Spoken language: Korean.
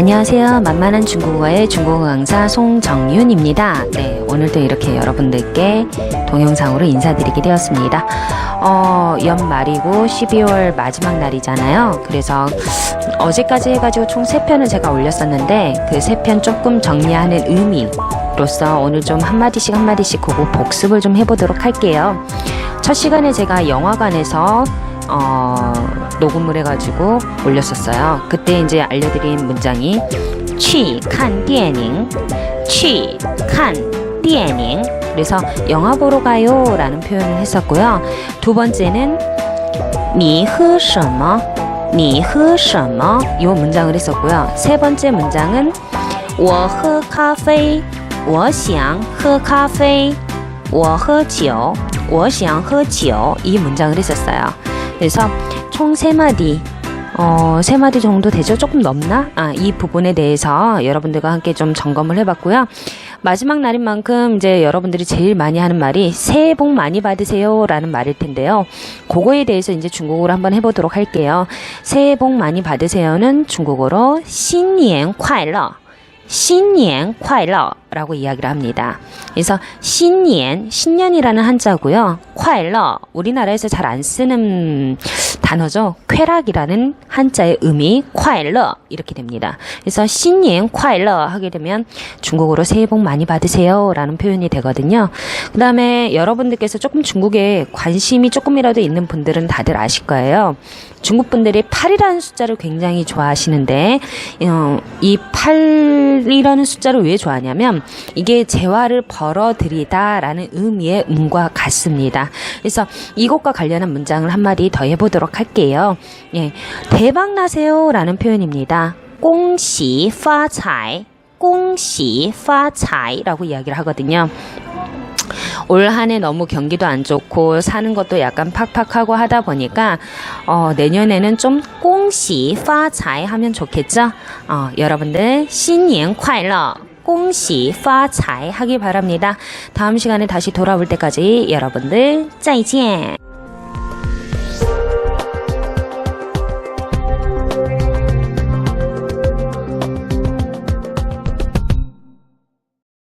안녕하세요. 만만한 중국어의 중국어 강사 송정윤입니다. 네, 오늘도 이렇게 여러분들께 동영상으로 인사드리게 되었습니다. 어, 연말이고 12월 마지막 날이잖아요. 그래서 어제까지 해가지고 총 3편을 제가 올렸었는데 그 3편 조금 정리하는 의미로서 오늘 좀 한마디씩 한마디씩 그거 복습을 좀 해보도록 할게요. 첫 시간에 제가 영화관에서 어, 녹음을 해가지고 올렸었어요. 그때 이제 알려드린 문장이 去看电影,去看电影. 그래서 영화 보러 가요 라는 표현을 했었고요. 두 번째는 你喝什么?你喝什么?이 문장을 했었고요. 세 번째 문장은 我喝咖啡,我想喝咖啡,我喝酒,我想喝酒. 이 문장을 했었어요. 그래서 총 세 마디 어, 세 마디 정도 되죠? 조금 넘나? 아, 이 부분에 대해서 여러분들과 함께 좀 점검을 해봤고요. 마지막 날인 만큼 이제 여러분들이 제일 많이 하는 말이 새해 복 많이 받으세요 라는 말일 텐데요. 그거에 대해서 이제 중국어로 한번 해보도록 할게요. 새해 복 많이 받으세요는 중국어로 新年快乐 신년 快乐 라고 이야기를 합니다. 그래서 신년, 신년이라는 한자고요. 콰일러, 우리나라에서 잘 안 쓰는 단어죠. 쾌락이라는 한자의 의미 콰일러 이렇게 됩니다. 그래서 신년 콰일러 하게 되면 중국어로 새해 복 많이 받으세요 라는 표현이 되거든요. 그 다음에 여러분들께서 조금 중국에 관심이 조금이라도 있는 분들은 다들 아실 거예요. 중국 분들이 8이라는 숫자를 굉장히 좋아하시는데 어, 이 8이라는 숫자를 왜 좋아하냐면 이게 재화를 벌어들이다라는 의미의 음과 같습니다. 그래서 이것과 관련한 문장을 한 마디 더 해보도록 할게요. 예, 대박 나세요라는 표현입니다. 공시 파차이, 공시 파차이라고 이야기를 하거든요. 올 한해 너무 경기도 안 좋고 사는 것도 약간 팍팍하고 하다 보니까 어, 내년에는 좀 꽁시 파차이 하면 좋겠죠? 어, 여러분들 신년 快乐 꽁시 파차이 하길 바랍니다. 다음 시간에 다시 돌아올 때까지 여러분들 짜이젠!